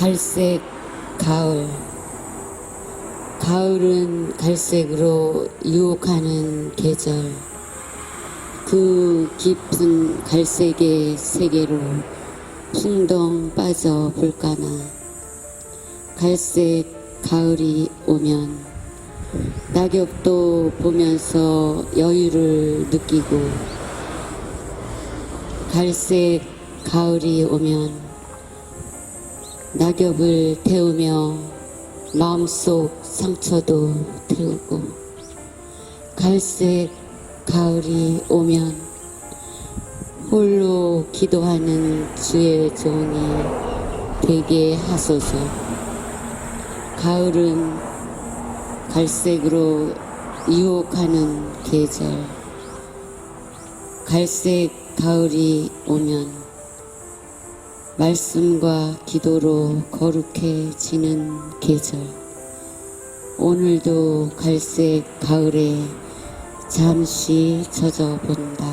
갈색 가을. 가을은 갈색으로 유혹하는 계절. 그 깊은 갈색의 세계로 풍덩 빠져 볼까나. 갈색 가을이 오면 낙엽도 보면서 여유를 느끼고 갈색 가을이 오면 낙엽을 태우며 마음속 상처도 태우고 갈색 가을이 오면 홀로 기도하는 주의 종이 되게 하소서. 가을은 갈색으로 유혹하는 계절. 갈색 가을이 오면 말씀과 기도로 거룩해지는 계절. 오늘도 갈색 가을에 잠시 젖어 본다.